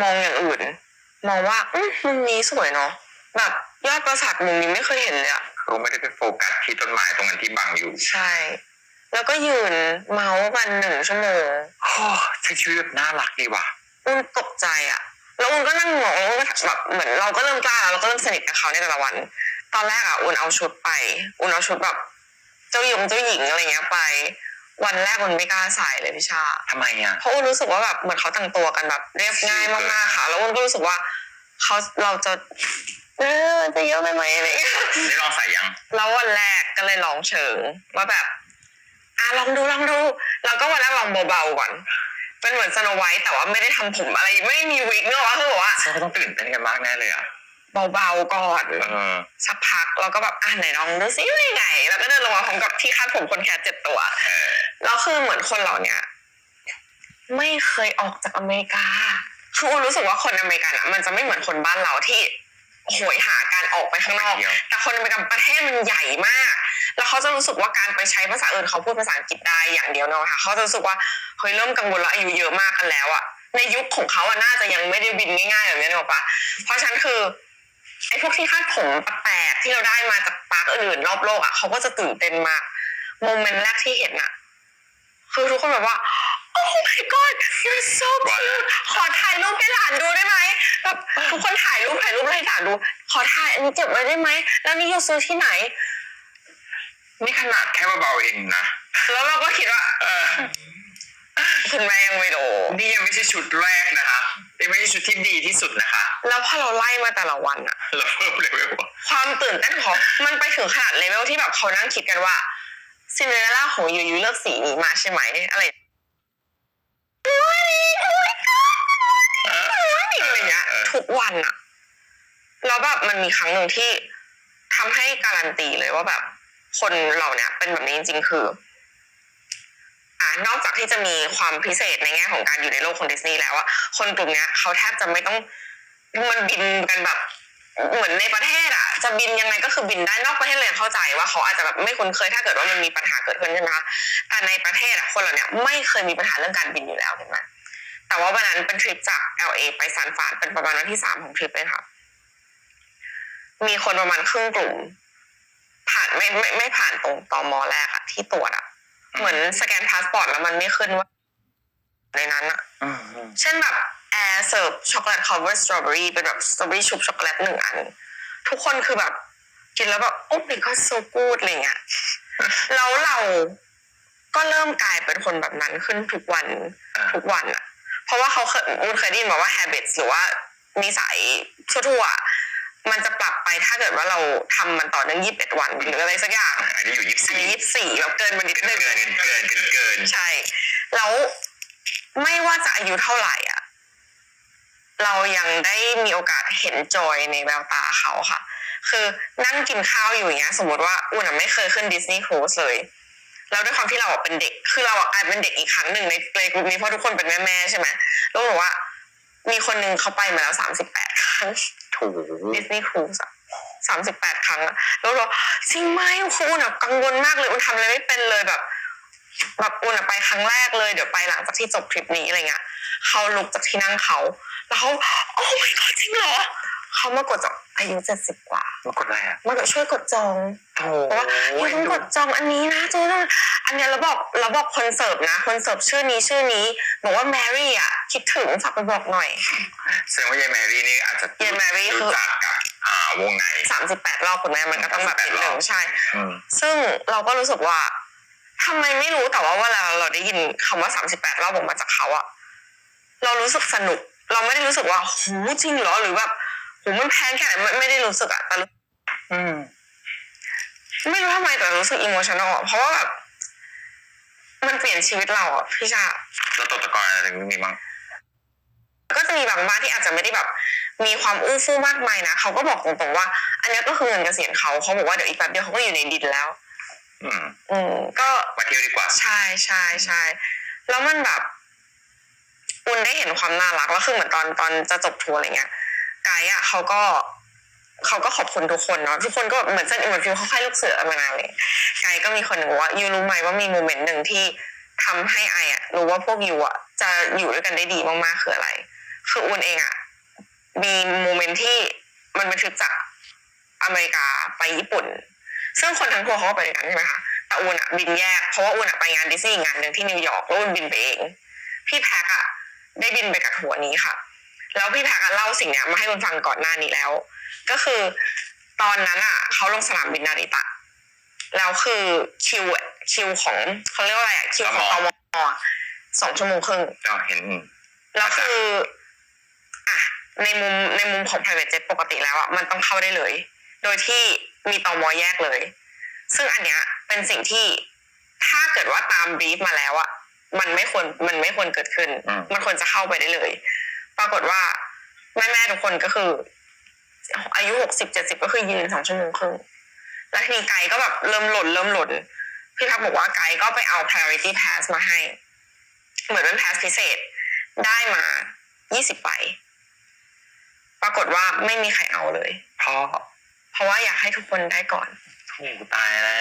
มองอย่างอื่น มองว่าอืมมุมนี้สวยเนาะแบบยอดปราสาทมุมนี้ไม่เคยเห็นเลยอะเขาไม่ได้ไปโฟกัสที่ต้นไม้ตรงนั้นที่บังอยู่ใช่ แล้วก็ยืนเมาส์กันหนึ่งชั่วโมงโอ้ใช้ชีวิตแบบน่ารักดีว่ะ อุ้นตกใจอะแล้วอุ้นก็นั่งมองแล้วอุ้นก็แบบเหมือนเราก็เริ่มกล้าแล้วเราก็เริ่มสนิทกับเขาในแต่ละวัน ตอนแรกอะอุ้นเอาชุดไป อุ้นเอาชุดแบบ เจ้าหญิงเจ้าหญิงอะไรเงี้ยไป วันแรกอุ้นไม่กล้าใส่เลยพี่ชา ทำไมอะ เพราะอุ้นรู้สึกว่าแบบเหมือนเขาแต่งตัวกันแบบเรียบง่ายมากๆค่ะ แล้วอุ้นก็รู้สึกว่าเขาเราจะเออจะเยอะไปไหมอะไรเงี้ยได้ลองใส่ยัง แล้ววันแรกก็เลยลองเชิงว่าแบบ อะลองดูลองดูเราก็วันแรกลองเบาๆก่อนเป็นเหมือนสโนไวท์แต่ว่าไม่ได้ทำผมอะไรไม่มีวิกเนอะคือแบบว่าใช่ก็ต้องตื่นเต้นกันมากแน่เลยอะ เบาๆก่อนเออ สักพักเราก็แบบอะไหนลองดูซิเป็นยังไง แล้วก็เดินลงมาพร้อมกับที่คาดผมคนแคสเจ็ดตัวเออแล้วคือเหมือนคนเราเนี่ย ไม่เคยออกจากอเมริกาคืออุ้นรู้สึกว่าคนอเมริกันอะมันจะไม่เหมือนคนบ้านเราที่โหยหาการออกไปข้างนอก ไปเที่ยว แต่คนอเมริกันประเทศมันใหญ่มาก แล้วเขาจะรู้สึกว่าการไปใช้ภาษาอื่นเขาพูดภาษาอังกฤษได้อย่างเดียวเนาะค่ะเขาจะรู้สึกว่าเฮ้ยเริ่มกังวลแล้วอายุเยอะมากกันแล้วอะในยุคของเขาอะน่าจะยังไม่ได้บินง่ายๆแบบนี้หรอกปะเพราะฉะนั้นคือ ไอ้พวกที่คาดผมแปลกๆที่เราได้มาจากปาร์คอื่นๆรอบโลกอะเขาก็จะตื่นเต้นมากโมเมนต์แรกที่เห็นอะคือทุกคนแบบว่า oh my god you're so cute ขอถ่ายรูปให้หลานดูได้ไหมแบบทุกคนถ่ายรูปถ่ายรูปให้หลานดู ขอถ่ายอันนี้เก็บไว้ได้ไหม แล้วนี่ยูซื้อที่ไหน นี่ขนาดแค่เบาๆเองนะ แล้วเราก็คิดว่า เออ คุณแม่ยังไม่ดูนี่ยังไม่ใช่ชุดแรกนะคะนี่ไม่ใช่ชุดที่ดีที่สุดนะคะ แล้วพอเราไล่มาแต่ละวันอะเราเพิ่มเลเวลอะความตื่นเต้นของมันไปถึงขนาดเลเวลที่แบบเขานั่งคิดกันว่าซินเดอเรลล่าของยูยูเลือกสีนี้มาใช่ไหมอะไรอะไรเงี้ยทุกวันอะแล้วแบบมันมีครั้งหนึ่งที่ทำให้การันตีเลยว่าแบบ คนเราเนี่ยเป็นแบบนี้จริงๆคืออ่า นอกจากที่จะมีความพิเศษในแง่ของการอยู่ในโลกของดิสนีย์แล้วอะคนกลุ่มเนี้ยเขาแทบจะไม่ต้องมันบินกันแบบเหมือนในประเทศอะจะบินยังไงก็คือบินได้นอกประเทศเลยเข้าใจว่าเขาอาจจะแบบไม่คุ้นเคยถ้าเกิดว่ามันมีปัญหาเกิดขึ้นใช่ไหมคะแต่ในประเทศอะคนเราเนี่ยไม่เคยมีปัญหาเรื่องการบินอยู่แล้วเห็นไหมแต่ว่าวันนั้นเป็นทริปจาก LA ไปซานฟรานเป็นประมาณวันที่สามของทริปเลยค่ะ มีคนประมาณครึ่งกลุ่ม ผ่านไม่ไม่ไม่ผ่านตรงตอมอแรกอะที่ตรวจอะ เหมือนสแกนพาสปอร์ตแล้วมันไม่ขึ้นว่าในนั้นอะอืมอืมเช่นแบบแอร์เสิร์ฟช็อกโกแลตคอเวอร์สตรอเบอรี่เป็นแบบสตรอเบอรี่ชุบช็อกโกแลตหนึ่งอัน ทุกคนคือแบบ กินแล้วแบบโอ้ my god so good อะไรเงี้ยแล้วเราก็เริ่มกลายเป็นคนแบบนั้นขึ้นทุกวันอ่าทุกวันอะเพราะว่าเขาเคยมันเคยได้ยินมาว่า habits หรือว่านิสัยทั่วๆ มันจะปรับไปถ้าเกิดว่าเราทำมันต่อเนื่องยี่สิบเอ็ดวันหรืออะไรสักอย่างอันนี้อยู่ยี่สิบอันสี่นี้ยี่สิบสี่แบบเกินมานิดเกินนึงเกินเกินเกินเกินใช่ แล้วไม่ว่าจะอายุเท่าไหร่อะ เรายังได้มีโอกาสเห็นจอยในแววตาเขาค่ะ คือนั่งกินข้าวอยู่อย่างเงี้ย สมมติว่าอุ่นอะไม่เคยขึ้นดิสนีย์ครูซเลยแล้วด้วยความที่เราอะเป็นเด็ก คือเราอะกลายเป็นเด็กอีกครั้งหนึ่งในในกลุ่มนี้เพราะทุกคนเป็นแม่แม่ๆใช่ไหมแล้วบอกว่ามีคนหนึ่งเขาไปมาแล้วสามสิบแปดครั้ง ถูกดิสนีย์ครูซอะสามสิบแปดครั้งอะแล้วเราจริงไหมครูอุ่นอะกังวลมากเลยอุ่นทำอะไรไม่เป็นเลยแบบแบบอุ่นอะไปครั้งแรกเลยเดี๋ยวไปหลังจากที่จบทริปนี้อะไรเงี้ยเขาลุกจากที่นั่งเขาแล้วเขาโอ้ my god จริงเหรอเขามากดจองอายุเจ็ดสิบกว่า มากดอะไรอะ มากดช่วยกดจอง โอ้บอกว่ายูต้องกดจองอันนี้นะจูต้องอันเนี้ยเราบอกเราบอกคนเสิร์ฟนะ คนเสิร์ฟชื่อนี้ชื่อนี้ บอกว่าแมรี่อะคิดถึงฝากไปบอกหน่อยแสดงว่ายายแมรี่นี่อาจจะยายแมรี่คือรู้จักกับอ่าวงในสามสิบแปดรอบคุณแม่มันก็ต้องแบบนิดหนึ่งใช่อืมซึ่งเราก็รู้สึกว่าทำไมไม่รู้แต่ว่าเวลาเราได้ยินคำว่าสามสิบแปดรอบออกมาจากเขาอะเรารู้สึกสนุก เราไม่ได้รู้สึกว่าหูจริงเหรอหรือแบบหูมันแพงแค่ไหนไม่ไม่ได้รู้สึกอะแต่รู้อืม ไม่รู้ทำไมแต่รู้สึกอิโมชันอลเพราะว่าแบบมันเปลี่ยนชีวิตเราอะพี่ชาแล้วตกตะกอนอะไรตรงนี้มั้งก็จะมีบางบ้านที่อาจจะไม่ได้แบบ มีความอู้ฟู่มากมายนะเขาก็บอกตรงๆว่า อันเนี้ยก็คือเงินเกษียณเขาเขาบอกว่าเดี๋ยวอีกแป๊บเดียวเขาก็อยู่ในดินแล้ว อืม อืม ก็มาเที่ยวดีกว่า ใช่ใช่ใช่แล้วมันแบบอุ่นได้เห็นความน่ารักแล้วคือเหมือนตอนตอนจะจบทัวร์อะไรเงี้ยไกด์อะเขาก็ เขาก็ขอบคุณทุกคนเนาะทุกคนก็เหมือนสนิทเหมือนฟิลเขาค่ายลูกเสือมานานเลยไกด์ก็มีคนหนึ่งว่ายูรู้ไหมว่ามีโมเมนต์หนึ่งที่ทำให้ไออะรู้ว่าพวกยูอะจะอยู่ด้วยกันได้ดีมากๆคืออะไร คืออุนเองอะมีโมเมนต์ที่มันเป็นทริปจากอเมริกาไปญี่ปุ่น ซึ่งคนทั้งทัวร์เขาก็ไปด้วยกันใช่ไหมคะแต่อุนอะบินแยกเพราะว่าอุนอะไปงานดิสนีย์งานหนึ่งที่นิวยอร์กแล้วอุนบินไปเอง พี่แพ็กอะได้บินไปกับทัวร์นี้ค่ะ แล้วพี่แพ็กอะเล่าสิ่งเนี้ยมาให้อุนฟังก่อนหน้านี้แล้ว ก็คือตอนนั้นอะเขาลงสนามบินนาริตะ แล้วคือคิวคิวของเขาเรียกว่าอะไรอะคิวของตมอะสองชั่วโมงครึ่งก็เห็นแล้วคืออะในมุมในมุมของ private jet ปกติแล้วอะมันต้องเข้าได้เลย โดยที่มีตอมอแยกเลย ซึ่งอันเนี้ยเป็นสิ่งที่ถ้าเกิดว่าตามบรีฟมาแล้วอะมันไม่ควรมันไม่ควรเกิดขึ้นอืมมันควรจะเข้าไปได้เลย ปรากฏว่าแม่แม่ๆทุกคนก็คือ อายุหกสิบเจ็ดสิบก็คือยืนสองชั่วโมงครึ่งแล้วทีนี้ไกด์ก็แบบเริ่มหล่นเริ่มหล่นพี่พักบอกว่าไกด์ก็ไปเอา priority pass มาให้ เหมือนเป็น pass พิเศษได้มา20ใบปรากฏว่าไม่มีใครเอาเลย เพราะเพราะว่าอยากให้ทุกคนได้ก่อนโอ้ตายแล้ว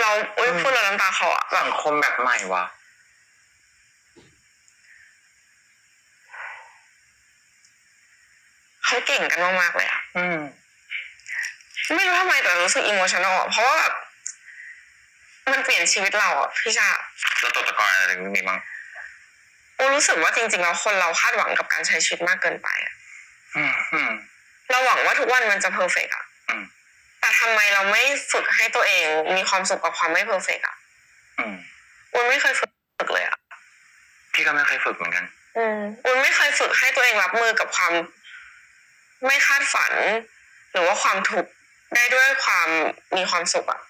เราอุ้ยอืมพูดแล้วน้ำตาเขาอะแบบสังคมแบบใหม่วะ เขาเก่งกันมากๆเลยอะอืมไม่รู้ทำไมแต่รู้สึกอิโมชันอลเพราะว่าแบบมันเปลี่ยนชีวิตเราอะพี่ชาแล้วตกตะกอนอะไรอย่างนี้บ้างโอ้รู้สึกว่าจริงๆแล้วคนเราคาดหวังกับการใช้ชีวิตมากเกินไปอะอืมอืมเราหวังว่าทุกวันมันจะเพอร์เฟกอะอืมแต่ทำไมเราไม่ฝึกให้ตัวเองมีความสุขกับความไม่เพอร์เฟกอะอืมอุ้นไม่เคยฝึกเลยอะพี่ก็ไม่เคยฝึกเหมือนกัน อืมอุ้นไม่เคยฝึกให้ตัวเองรับมือกับความ ไม่คาดฝัน หรือว่าความทุกข์ได้ด้วยความมีความสุขอะ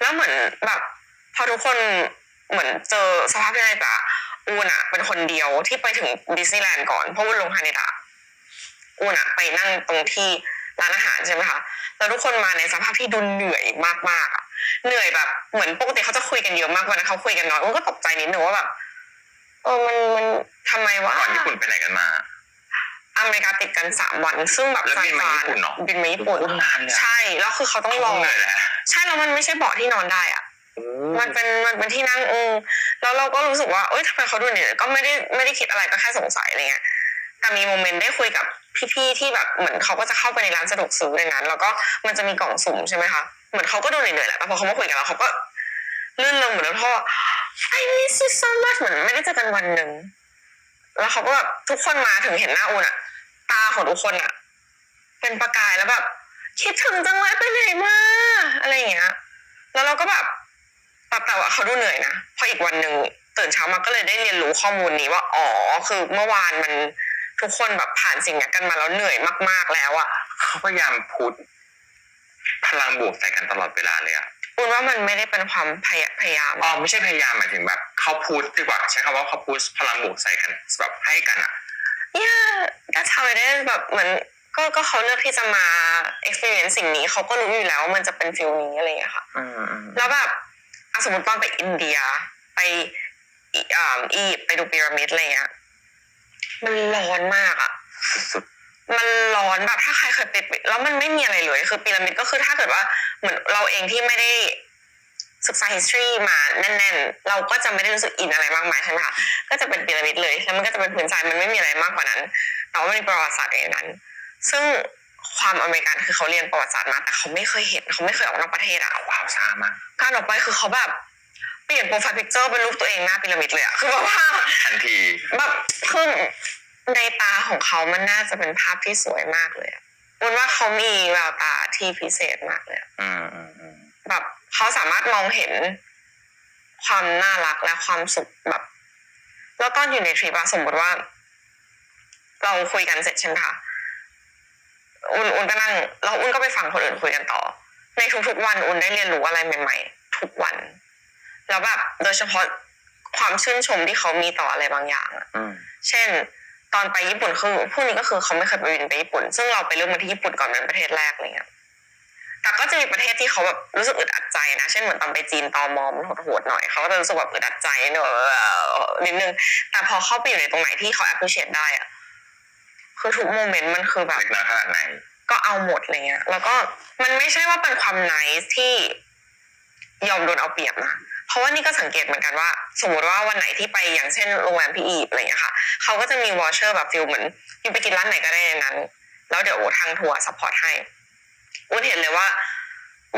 แล้วเหมือนแบบพอทุกคนเหมือนเจอสภาพที่ไรปะอูนอะเป็นคนเดียวที่ไปถึงดิสนีย์แลนด์ก่อนเพราะว่าลงฮานิดะอูนอะไปนั่งตรงที่ร้านอาหารใช่ไหมคะแล้วทุกคนมาในสภาพที่ดูเหนื่อยมากๆอะเหนื่อยแบบเหมือนปกติเขาจะคุยกันเยอะมากกว่านั้นเขาคุยกันน้อยอูนก็ตกใจนิดนึงว่าแบบเออมันมันทำไมวะก่อนญี่ปุ่นไปไหนกันมา อเมริกาติดกันสามวัน ซึ่งแบบแล้วบินมาญี่ปุ่นเหรอบินมาญี่ปุ่นโอ้นานเลยอะ ใช่แล้วคือเขาต้องรอเหนื่อยแหละใช่แล้วมันไม่ใช่เบาะที่นอนได้อะโอ้มันเป็นมันเป็นที่นั่งเออแล้วเราก็รู้สึกว่าเอ้ยทำไมเขาดูเนี่ยก็ไม่ได้ไม่ได้คิดอะไรก็แค่สงสัยอะไรเงี้ยแต่มีโมเมนต์ได้คุยกับพี่ๆที่แบบเหมือนเขาก็จะเข้าไปในร้านสะดวกซื้อในนั้น แล้วก็มันจะมีกล่องสุ่มใช่ไหมคะเหมือนเขาก็ดูเหนื่อยๆแหละแต่พอเขามาคุยกับเราเขาก็ลื่นลงเหมือนเพราะว่า I miss you so much เหมือนไม่ได้เจอกันวันหนึ่ง แล้วเขาก็แบบทุกคนมาถึงเห็นหน้าอุ่นอะตาของทุกคนอะเป็นประกายแล้วแบบคิดถึงจังเลยไปไหนมาอะไรอย่างเงี้ย แล้วเราก็แบบแต่แต่ว่าเขาดูเหนื่อยนะพออีกวันหนึ่งตื่นเช้ามาก็เลยได้เรียนรู้ข้อมูลนี้ว่าอ๋อคือเมื่อวานมันทุกคนแบบผ่านสิ่งนี้กันมาแล้วเหนื่อยมาก ๆแล้วอะเขาพยายามพูดพลังบวกใส่กันตลอดเวลาเลยอะ อุ่นว่ามันไม่ได้เป็นความพยพยายามอ๋อไม่ใช่พยายามหมายถึงแบบเขาพูดดีกว่าใช้คำว่าเขาพูดพลังบวกใส่กันแบบให้กันอะเนี่ยก็ทำไปได้แบบเหมือนก็ก็เขาเลือกที่จะมา experience สิ่งนี้เขาก็รู้อยู่แล้วว่ามันจะเป็นฟิลนี้อะไรอย่างเงี้ยค่ะอืมอืมแล้วแบบอะสมมติตอนไปอินเดียไปอีอ่าอียิปต์ไปดูพีระมิดอะไรเงี้ยมันร้อนมากอะสุด มันร้อนแบบถ้าใครเคยไปแล้วมันไม่มีอะไรเลย คือพีระมิดก็คือถ้าเกิดว่าเหมือนเราเองที่ไม่ได้ศึกษา history มาแน่น ๆ เราก็จะไม่ได้รู้สึกอินอะไรมากมายใช่ไหมคะก็จะเป็นพีระมิดเลยแล้วมันก็จะเป็นพื้นทรายมันไม่มีอะไรมากกว่านั้น แต่ว่ามันมีประวัติศาสตร์อยู่ในนั้น ซึ่งความอเมริกันคือเขาเรียนประวัติศาสตร์มาแต่เขาไม่เคยเห็นเขาไม่เคยออกนอกประเทศอะๆว้าวซ่ามากการออกไปคือเขาแบบเปลี่ยนโปรไฟล์พิกเจอร์เป็นรูปตัวเองหน้าพีระมิดเลยอะคือแบบว่าทันทีแบบคือ ในตาของเขามันน่าจะเป็นภาพที่สวยมากเลยอะมันว่าเขามีแววตาที่พิเศษมากเลยอะอืมอืมอืมแบบเขาสามารถมองเห็นความน่ารักและความสุขแบบ แล้วตอนอยู่ในทริปอะสมมติว่า เราคุยกันเสร็จใช่ไหมคะอุ่นอุ่นก็นั่งแล้วอุ่นก็ไปฟังคนอื่นคุยกันต่อ ในทุกๆวันอุ่นได้เรียนรู้อะไรใหม่ ๆ ทุกวัน แล้วแบบโดยเฉพาะความชื่นชมที่เขามีต่ออะไรบางอย่างอะอืมเช่น ตอนไปญี่ปุ่นคือพวกนี้ก็คือเขาไม่เคยไปบินไปญี่ปุ่น ซึ่งเราไปเริ่มมาที่ญี่ปุ่นก่อนเป็นประเทศแรกอะไรเงี้ยแต่ก็จะมีประเทศที่เขาแบบรู้สึกอึดอัดใจนะ เช่นเหมือนตอนไปจีนตอมอมนโหดๆหน่อย เขาก็จะรู้สึกแบบอึดอัดใจเนอะนิดนึง แต่พอเข้าไปอยู่ในตรงไหนที่เขา appreciate ได้อะคือทุกโมเมนต์มันคือแบบเล็กน้อยขนาดไหนก็เอาหมดอะไรเงี้ย แล้วก็มันไม่ใช่ว่าเป็นความ nice ที่ ยอมโดนเอาเปรียบนะเพราะว่านี่ก็สังเกตเหมือนกันว่า สมมติว่าวันไหนที่ไปอย่างเช่นโรงแรมพี่อีบอะไรอย่างเงี้ยค่ะเขาก็จะมีวอชเชอร์แบบฟิลเหมือนอยู่ไปกินร้านไหนก็ได้ในนั้น แล้วเดี๋ยวทางทัวร์ซัพพอร์ตให้อุ้นเห็นเลยว่า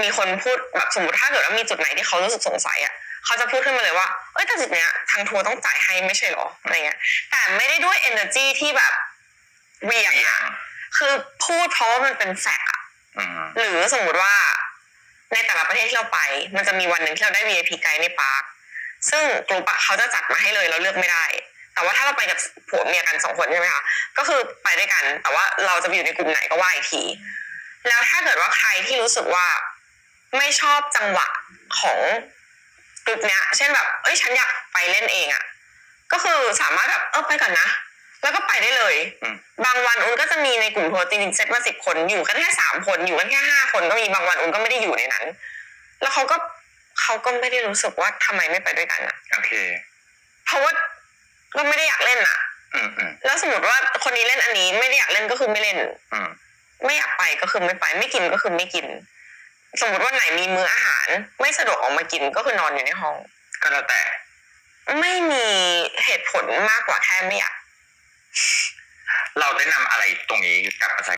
มีคนพูดแบบสมมติถ้าเกิดว่ามีจุดไหนที่เขารู้สึกสงสัยอะเขาจะพูดขึ้นมาเลยว่า เอ้ยแต่จุดเนี้ยทางทัวร์ต้องจ่ายให้ไม่ใช่หรออะไรเงี้ย แต่ไม่ได้ด้วย energy ที่แบบเหวียงอะคือพูดเพราะว่ามันเป็นแฟกต์อะอืมหรือสมมุติว่า ในแต่ละประเทศที่เราไป มันจะมีวันหนึ่งที่เราได้ VIP ไกด์ในปาร์คซึ่งกลุ่มอะเขาจะจัดมาให้เลยเราเลือกไม่ได้ แต่ว่าถ้าเราไปกับผัวเมียกันสองคนใช่ไหมคะก็คือไปด้วยกัน แต่ว่าเราจะไปอยู่ในกลุ่มไหนก็ว่าอีกที แล้วถ้าเกิดว่าใครที่รู้สึกว่าไม่ชอบจังหวะของกลุ่มเนี้ย เช่นแบบ เอ้ยฉันอยากไปเล่นเองอะก็คือสามารถแบบเออไปก่อนนะ แล้วก็ไปได้เลยอืมบางวันอุ้นก็จะมีในกลุ่มทัวร์จริงๆเซตมาสิบคนอยู่กันแค่สามคนอยู่กันแค่ห้าคนก็มีบางวันอุ้นก็ไม่ได้อยู่ในนั้น แล้วเขาก็เขาก็ไม่ได้รู้สึกว่าทำไมไม่ไปด้วยกันอะโอเค เพราะว่าก็ไม่ได้อยากเล่นอะอืมอืมแล้วสมมติว่าคนนี้เล่นอันนี้ไม่ได้อยากเล่นก็คือไม่เล่นอืมไม่อยากไปก็คือไม่ไป ไม่กินก็คือไม่กิน สมมติว่าไหนมีมื้ออาหาร ไม่สะดวกออกมากินก็คือนอนอยู่ในห้อง ก็แล้วแต่ ไม่มีเหตุผลมากกว่าแค่ไม่อยาก เราได้นำอะไรตรงนี้กลับมาใส่